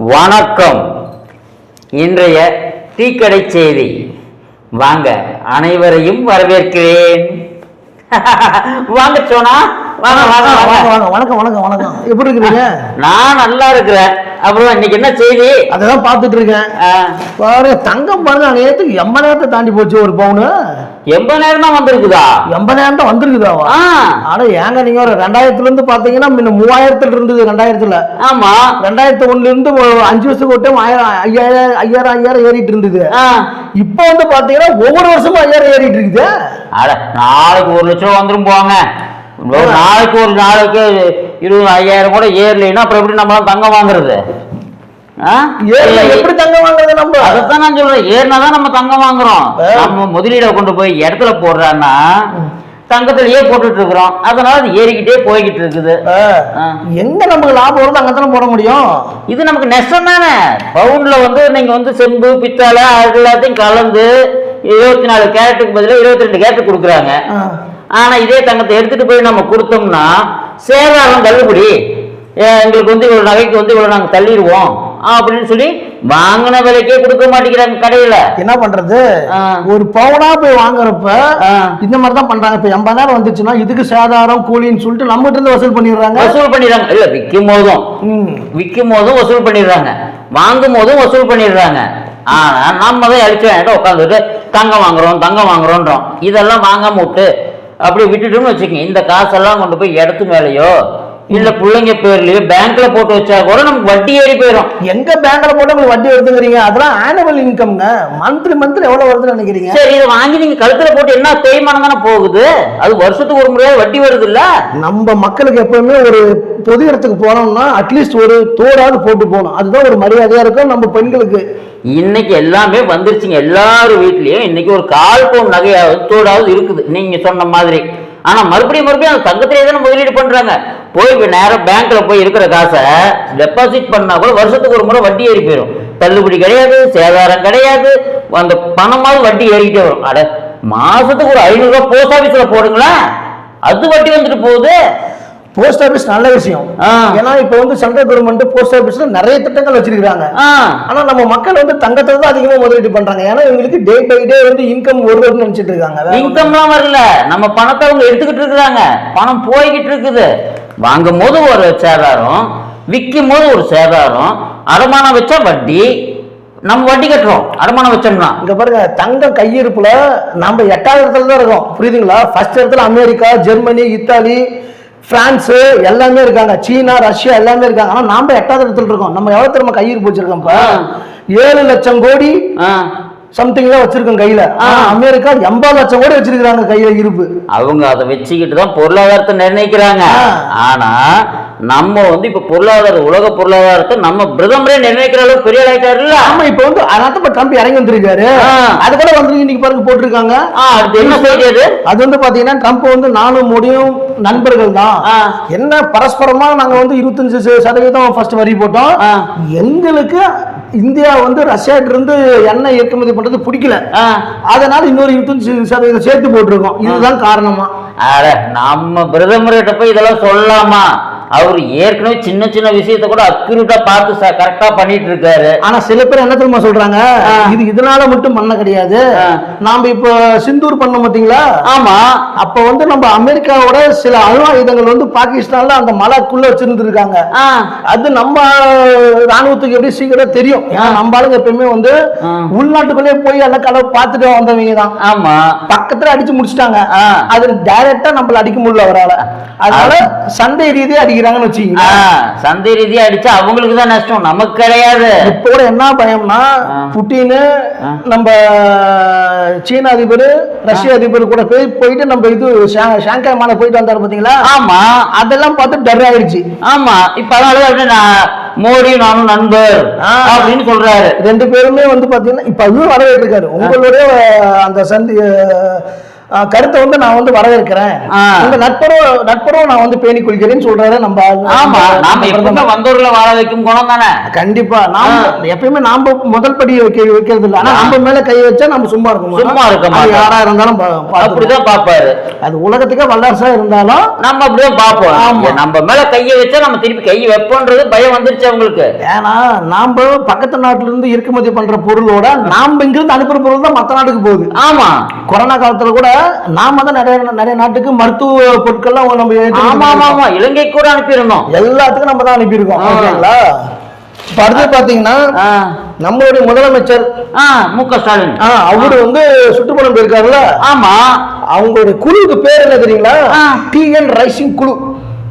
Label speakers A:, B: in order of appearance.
A: வணக்கம். இன்றைய டீக்கடை செய்தி. வாங்க அனைவரையும் வரவேற்கிறேன். வாங்க சோனா. வாங்க வாங்க
B: வாங்க.
A: வாங்க
B: வாங்க. வணக்கம் வணக்கம் வணக்கம். எப்படி இருக்கிறீங்க?
A: நான் நல்லா இருக்கிறேன். அப்புறம் இன்னைக்கு என்ன செய்தி?
B: அதான் பார்த்துட்டு இருக்கேன் பாரு தங்கம் பாருங்க நேரத்துக்கு எண்பதாயிரத்தை தாண்டி போச்சு ஒரு பவுனு.
A: நேரம் தான் வந்திருக்குதா?
B: எண்பதாயிரம் தான் வந்திருக்குதாவா
A: ஆ,
B: ஆனா ஏங்க நீங்க ஒரு ரெண்டாயிரத்துல இருந்து பாத்தீங்கன்னா முன்ன மூவாயிரத்துல இருந்தது ரெண்டாயிரத்துல.
A: ஆமா.
B: ரெண்டாயிரத்தி ஒண்ணுல இருந்து அஞ்சு வருஷத்துக்கு ஒரு டைம் ஆயிரம் ஐயாயிரம் ஐயாயிரம் ஐயாயிரம் ஏறிட்டு இருந்தது. இப்போ வந்து பாத்தீங்கன்னா ஒவ்வொரு வருஷமும் ஐயாயிரம் ஏறிட்டு இருக்குது.
A: அட நாளைக்கு ஒரு லட்சம் வந்துரும் போவாங்க நாளைக்கு ஒரு நாளைக்கு இருபது ஐயாயிரம் கூட ஏறலைன்னா அப்புறம் எப்படி நம்மளாம் தங்கம் வாங்குறது?
B: எப்படி தங்கம் வாங்குறது நம்ம?
A: அதைத்தான் நான் சொல்றேன். ஏறினா தான் நம்ம தங்கம் வாங்குறோம். நம்ம முதலீடை கொண்டு போய் இடத்துல போடுறான்னா தங்கத்திலேயே போட்டுட்டு இருக்கிறோம். அதனால அது ஏறிக்கிட்டே போய்கிட்டு இருக்குது.
B: எங்க நமக்கு லாபம் வருது அங்கதானே போட முடியும்?
A: இது நமக்கு நஷ்டம் தானே. பவுன்ல வந்து நீங்க வந்து செம்பு பித்தளை அது எல்லாத்தையும் கலந்து இருபத்தி நாலு கேரட்டுக்கு பதிலாக இருபத்தி ரெண்டு கேரட் கொடுக்குறாங்க. ஆனா இதே தங்கத்தை எடுத்துட்டு போய் நம்ம கொடுத்தோம்னா சேதாரம் தள்ளுபடி. எங்களுக்கு வந்து இவ்வளவு நகைக்கு வந்து இவ்வளவு நாங்க தள்ளிடுவோம் அப்படின்னு சொல்லி வாங்கின விலைக்கே கொடுக்க மாட்டேங்கிறாங்க கடையில.
B: என்ன பண்றது. ஒரு பவுனா போய் வாங்குறப்ப. இந்த மாதிரி தான் பண்றாங்க. இப்ப எண்பதாயிரம் வந்துச்சுன்னா இதுக்கு சேதாரம் கூலின்னு சொல்லிட்டு நம்ம இருந்து வசூல் பண்ணிடுறாங்க.
A: வசூல் பண்ணிடுறாங்க. இல்ல விற்கும் போதும். விற்கும் போதும் வசூல் பண்ணிடுறாங்க. வாங்கும் போதும் வசூல் பண்ணிடுறாங்க. ஆனா நம்ம தான் அழிச்சு வேண்டாம் உட்காந்துட்டு தங்கம் வாங்குறோம் தங்கம் வாங்குறோன்றோம். இதெல்லாம் வாங்காம விட்டு அப்படி விட்டுட்டோம்னு வச்சுக்கோங்க. இந்த காசெல்லாம் கொண்டு போய் இடத்து மேலேயோ இல்ல பிள்ளைங்க பேர்லயோ பேங்க்ல போட்டு வச்சா கூட நமக்கு வட்டி ஏறி போயிடும்
B: எங்க பேங்க்ல போட்டு உங்களுக்கு வட்டி வருதுங்கிறீங்க? அதெல்லாம் ஆனுவல் இன்கம்ங்க மந்த்லி மந்த்லி எவ்வளவு வருதுன்னு நினைக்கிறீங்க?
A: சரி இதை வாங்கி நீங்க கழுத்துல போட்டு என்ன தேய்மானம் தானே போகுது? அது வருஷத்துக்கு ஒரு முறையாவது வட்டி வருது இல்ல
B: நம்ம மக்களுக்கு எப்பவுமே ஒரு பொது இடத்துக்கு போனோம்னா அட்லீஸ்ட் ஒரு தோடாவது போட்டு போகணும். அதுதான் ஒரு மரியாதையா இருக்கும் நம்ம பெண்களுக்கு.
A: இன்னைக்கு எல்லாமே வந்துருச்சுங்க. எல்லாரும் வீட்லயும் இன்னைக்கு ஒரு கால் பவுன் நகையாவது தோடாவது இருக்குது. நீங்க சொன்ன மாதிரி. ஆனா மறுபடியும் மறுபடியும் அந்த தங்கத்திலே தானே முதலீடு பண்றாங்க. போய் நேரம் பேங்க்ல போய் இருக்கிற காசை டெபாசிட் பண்ணா கூட வருஷத்துக்கு ஒரு முறை வட்டி ஏறி போயிடும். தள்ளுபடி கிடையாது சேதாரம் கிடையாது. அந்த பணமாவது வட்டி ஏறிக்கிட்டே வரும். அட மாசத்துக்கு ஒரு ஐநூறு ரூபாய் போஸ்ட் ஆபீஸ்ல போடுங்களேன் அது வட்டி வந்துட்டு போகுது.
B: போஸ்ட் ஆபீஸ் நல்ல விஷயம். ஏன்னா இப்ப வந்து சென்ட்ரல் கவர்மெண்ட் போஸ்ட் ஆபீஸ்ல நிறைய திட்டங்கள் வச்சிருக்காங்க ஆனா நம்ம மக்கள் வந்து தங்கத்துல தான் அதிகமா முதலீடு பண்றாங்க. ஏன்னா இவங்களுக்கு டே பை டே வந்து இன்கம் வருதுன்னு நினைச்சிட்டு இருக்காங்க.
A: இன்கம்லாம் வரல. நம்ம பணத்தை அவங்க எடுத்துக்கிட்டு இருக்கிறாங்க. பணம் போய்கிட்டு இருக்குது. வாங்கும் போது ஒரு சேதாரம் விற்கும் போது ஒரு சேதாரம் அடமானம் வச்சா வட்டி நம்ம வட்டி கட்டுறோம். அடமானம் வச்சோம்னா.
B: இங்க பாருங்க தங்கம் கையிருப்புல நம்ம எட்டாவது இடத்துல தான் இருக்கோம். புரியுதுங்களா? ஃபர்ஸ்ட் இடத்துல அமெரிக்கா ஜெர்மனி இத்தாலி பிரான்ஸ் எல்லாமே இருக்காங்க. சீனா ரஷ்யா எல்லாமே இருக்காங்க. ஆனா நாம எட்டாவது இடத்துல இருக்கோம். நம்ம எவ்வளவு திரும்ப கையிருப்பு வச்சிருக்கோம் இப்ப?
A: ஆ.
B: ஏழு லட்சம் கோடி சம்திங் தான் வச்சிருக்கோம் கையில. அமெரிக்கா எண்பது லட்சம் கோடி வச்சிருக்காங்க கையில இருப்பு.
A: அவங்க அதை வச்சுக்கிட்டு தான் பொருளாதாரத்தை நிர்ணயிக்கிறாங்க. ஆனா நம்ம வந்து இப்ப பொருளாதார உலக பொருளாதாரத்தை நம்ம பிரதமரே நிர்ணயிக்கிற அளவுக்கு பெரிய ஆயிட்டாருல்ல
B: ஆமா இப்ப வந்து அதனால இப்ப ட்ரம்ப் இறங்கி வந்திருக்காரு. அது கூட வந்து இன்னைக்கு பாருங்க போட்டிருக்காங்க.
A: என்ன செய்தி அது?
B: வந்து பாத்தீங்கன்னா ட்ரம்ப் வந்து நானும் மோடியும் நண்பர்கள் தான். என்ன பரஸ்பரமா நாங்க வந்து இருபத்தஞ்சு சதவீதம் ஃபர்ஸ்ட் வரி போட்டோம். எங்களுக்கு இந்தியா வந்து ரஷ்யாட்ட இருந்து எண்ணெய் ஏற்றுமதி பண்றது பிடிக்கல. அதனால இன்னொரு இருபத்தஞ்சு சதவீதம் சேர்த்து போட்டிருக்கோம். இதுதான் காரணமா.
A: அட நம்ம பிரதமர்கிட்ட போய் இதெல்லாம் சொல்லலாமா அவர் ஏற்கனவே சின்ன சின்ன விஷயத்த கூட அக்யூரேட்டா பார்த்து கரெக்டா பண்ணிட்டு இருக்காரு
B: ஆனா சில பேர் என்ன தெரியுமா சொல்றாங்க. இது இதனால மட்டும் பண்ண கிடையாது. நாம இப்ப சிந்தூர் பண்ண பாத்தீங்களா
A: ஆமா.
B: அப்ப வந்து நம்ம அமெரிக்காவோட சில அணு ஆயுதங்கள் வந்து பாகிஸ்தான்ல அந்த மலைக்குள்ள வச்சிருந்துருக்காங்க. அது நம்ம ராணுவத்துக்கு எப்படி சீக்கிரம் தெரியும்? நம்ம ஆளுங்க எப்பயுமே வந்து. உள்நாட்டுக்குள்ளே போய் எல்லாம் கலவு பார்த்துட்டு வந்தவங்க தான்.
A: ஆமா.
B: பக்கத்துல அடிச்சு முடிச்சிட்டாங்க. அது டைரக்டா நம்மள அடிக்க முடியல அவரால. அதனால சண்டை ரீதியா அடிக்கிறாங்கன்னு வச்சுக்கீங்க
A: சந்தை ரீதியா அடிச்சா அவங்களுக்கு தான் நஷ்டம். நமக்கு கிடையாது.
B: இப்ப கூட என்ன பயம்னா. புட்டின். நம்ம சீன அதிபர் ரஷ்ய அதிபர் கூட போய் போயிட்டு நம்ம இது ஷாங்காய் மாலை போயிட்டு வந்தாரு பாத்தீங்களா?
A: ஆமா.
B: அதெல்லாம் பார்த்து டர் ஆயிடுச்சு.
A: ஆமா. இப்ப அதனால நான் மோடி நானும் நண்பர். அப்படின்னு சொல்றாரு.
B: ரெண்டு பேருமே வந்து பாத்தீங்கன்னா இப்ப அதுவும் வரவேற்று இருக்காரு. உங்களுடைய அந்த சந்தி கருத்தை வந்து நான் வந்து வரவேற்கிறேன். இந்த நட்புறவு நட்புறவு நான் வந்து பேணி கொள்கிறேன்னு சொல்றாரு நம்ம.
A: ஆமா நாம எப்பவுமே. வந்தவர்களை வாழ வைக்கும் குணம் தானே
B: கண்டிப்பா நாம எப்பயுமே நாம முதல் படி வைக்க வைக்கிறது இல்ல ஆனா நம்ம மேல கை வச்சா நம்ம சும்மா இருக்கும்
A: சும்மா இருக்க.
B: யாரா இருந்தாலும்.
A: அப்படிதான் பாப்பாரு
B: அது உலகத்துக்கே வல்லரசா இருந்தாலும்
A: நம்ம அப்படிதான் பாப்போம்
B: ஆமா.
A: நம்ம மேல கையை வச்சா நம்ம திருப்பி கை வைப்போன்றது பயம் வந்துருச்சு அவங்களுக்கு
B: ஏன்னா நாம பக்கத்து நாட்டுல இருந்து இறக்குமதி பண்ற பொருளோட நாம இங்கிருந்து அனுப்புற பொருள் தான் மத்த நாட்டுக்கு போகுது
A: ஆமா
B: கொரோனா காலத்துல கூட நாம தான் நிறைய நிறைய நாட்டுக்கு மருத்துவ பொருட்கள்லாம் நம்ம
A: ஆமா ஆமா. ஆமா. இலங்கை கூட அனுப்பியிருந்தோம்.
B: எல்லாத்துக்கும் நம்ம தான் அனுப்பியிருக்கோம். ஓகேங்களா? அடுத்து பாத்தீங்கன்னா நம்மளுடைய முதலமைச்சர்
A: மு க ஸ்டாலின்.
B: அவரு வந்து சுற்றுப்பணம் போயிருக்காருல்ல?
A: ஆமா.
B: அவங்களுடைய குழுவுக்கு பேர் என்ன தெரியுங்களா?
A: ஆ.
B: டிஎன் ரைசிங் குழு.